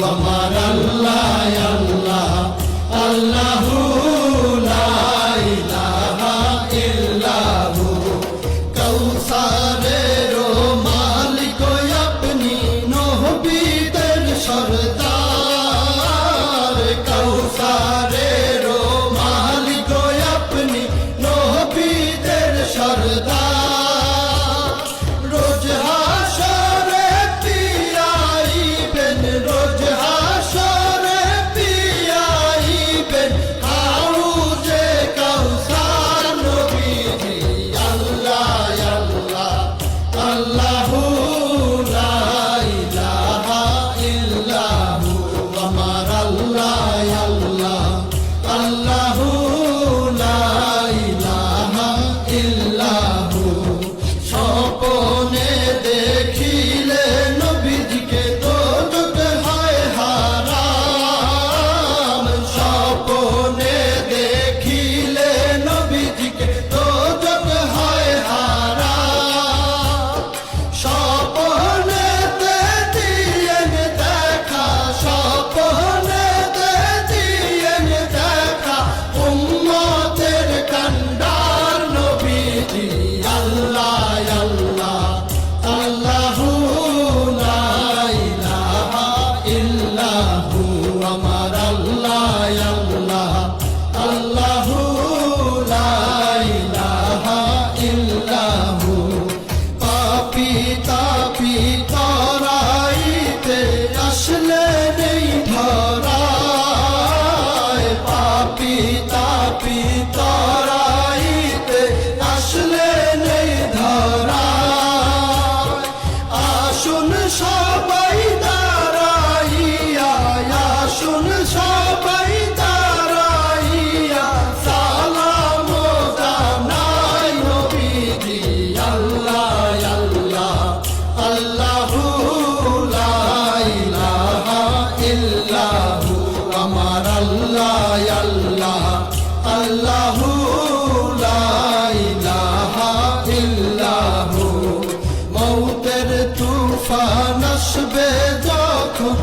Allah আল্লাহু লা ইলাহা ইল্লাহু। মৌতের তুফান আসবে যখন